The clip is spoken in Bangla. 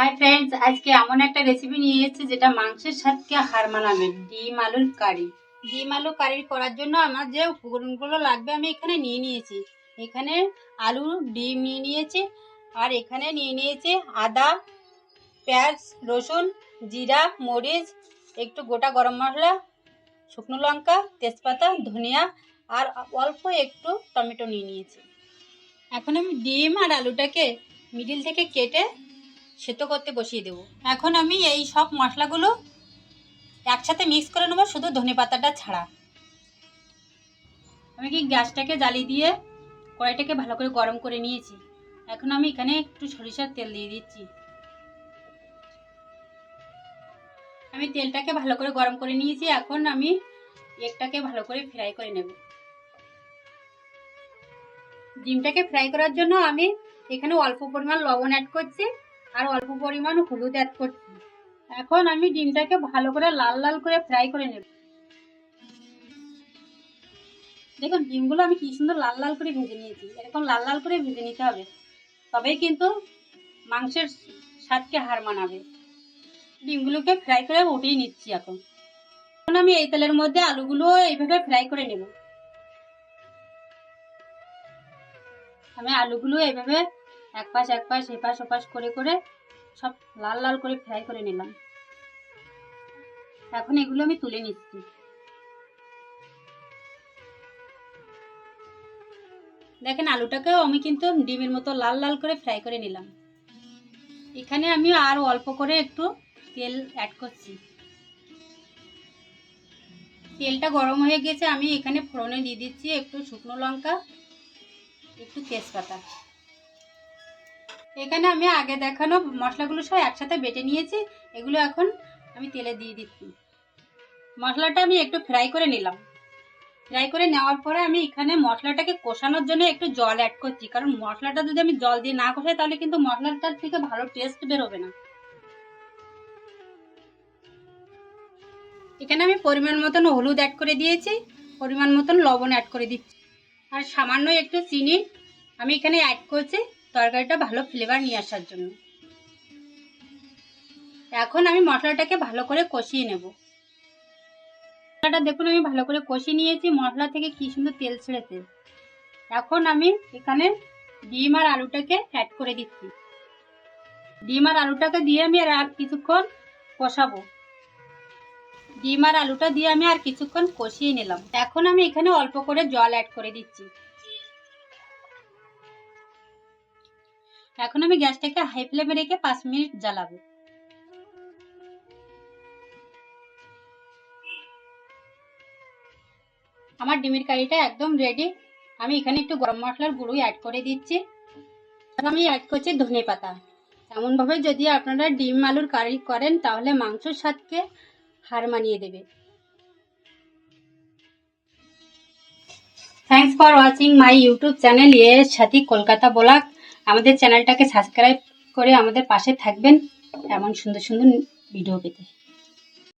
হাই ফ্রেন্ডস আজকে এমন একটা রেসিপি নিয়ে এসেছি যেটা মাংসের সাথে হার মানাবে। ডিম আলুর কারি। ডিম আলু কারি করার জন্য আমার যে উপকরণগুলো লাগবে আমি এখানে নিয়ে নিয়েছি। এখানে আলু ডিম নিয়ে নিয়েছি আর এখানে নিয়ে নিয়েছি আদা, পেঁয়াজ, রসুন, জিরা, মরিচ, একটু গোটা গরম মশলা, শুকনো লঙ্কা, তেজপাতা, ধনিয়া আর অল্প একটু টমেটো নিয়ে নিয়েছি। এখন আমি ডিম আর আলুটাকে মিডিল থেকে কেটে সেদ্ধ করতে বসিয়ে দেবো। এখন আমি এই সব মশলাগুলো একসাথে মিক্স করে নেব, শুধু ধনে পাতাটা ছাড়া। আমি কি গ্যাসটাকে জ্বালিয়ে দিয়ে কড়াইটাকে ভালো করে গরম করে নিয়েছি। এখন আমি এখানে একটু সরিষার তেল দিয়ে দিচ্ছি। আমি তেলটাকে ভালো করে গরম করে নিয়েছি, এখন আমি এগটাকে ভালো করে ফ্রাই করে নেব। ডিমটাকে ফ্রাই করার জন্য আমি এখানে অল্প পরিমাণ লবণ অ্যাড করছি। আর অল্প পরিমাণ হলুদ অ্যাড করছি। এখন আমি ডিমটাকে ভালো করে লাল লাল করে ফ্রাই করে নেব। দেখুন, ডিমগুলো আমি কি সুন্দর লাল লাল করে ভেজে নিয়েছি। এরকম লাল লাল করে ভেজে নিতে হবে। তবেই কিন্তু মাংসের স্বাদকে হার মানাবে। ডিমগুলোকে ফ্রাই করে উঠিয়ে নিচ্ছি এখন। এখন আমি এই তেলের মধ্যে আলুগুলো এইভাবে ফ্রাই করে নেব। আমি আলুগুলো এইভাবে এক পাশ এক পাশ এপাশ ওপাশ করে করে সব লাল লাল করে ফ্রাই করে নিলাম। এখন এগুলো আমি তুলে নিচ্ছি। দেখেন আলুটাকেও আমি কিন্তু ডিমের মতো লাল লাল করে ফ্রাই করে নিলাম। এখানে আমি আর অল্প করে একটু তেল অ্যাড করছি। তেলটা গরম হয়ে গেছে, আমি এখানে ফোড়নে দিয়ে দিচ্ছি একটু শুকনো লঙ্কা, একটু তেজপাতা। এখানে আমি আগে দেখানো মশলাগুলো সব একসাথে বেটে নিয়েছি। এগুলো এখন আমি তেলে দিয়ে দিচ্ছি। মশলাটা আমি একটু ফ্রাই করে নিলাম। ফ্রাই করে নেওয়ার পরে আমি এখানে মশলাটাকে কষানোর জন্য একটু জল অ্যাড করছি। কারণ মশলাটা যদি আমি জল দিয়ে না কষাই, তাহলে কিন্তু মশলাটার থেকে ভালো টেস্ট বেরোবে না। এখানে আমি পরিমাণ মতন হলুদ অ্যাড করে দিয়েছি। পরিমাণ মতন লবণ অ্যাড করে দিচ্ছি। আর সামান্য একটু চিনি আমি এখানে অ্যাড করছি। তরকারিটা ভালো ফ্লেভার নিয়ে আসার জন্য। এখন আমি মশলাটাকে ভালো করে কষিয়ে নেব। মশলাটা দেখুন, আমি ভালো করে কষিয়ে নিয়েছি। মশলা থেকে কি সুন্দর তেল ছেড়েছে। এখন আমি এখানে ডিম আর আলুটাকে অ্যাড করে দিচ্ছি। ডিম আর আলুটাকে দিয়ে আমি আর কিছুক্ষণ কষাবো। ডিম আর আলুটা দিয়ে আমি আর কিছুক্ষণ কষিয়ে নিলাম। এখন আমি এখানে অল্প করে জল অ্যাড করে দিচ্ছি। এখন আমি গ্যাসটাকে হাই ফ্লেমে রেখে পাঁচ মিনিট জ্বালাবো। আমার ডিমের কারিটা একদম রেডি আমি এখানে একটু গরম মশলার গুঁড়ো অ্যাড করে দিচ্ছি। আমি অ্যাড করছি ধনে পাতা। এমনভাবে যদি আপনারা ডিম আলুর কারি করেন, তাহলে মাংসর স্বাদকে হার মানিয়ে দেবে। Thanks for watching my YouTube channel এর সাথে কলকাতা ব্লগ। আমাদের চ্যানেলটাকে সাবস্ক্রাইব করে আমাদের পাশে থাকবেন এমন সুন্দর সুন্দর ভিডিও পেতে।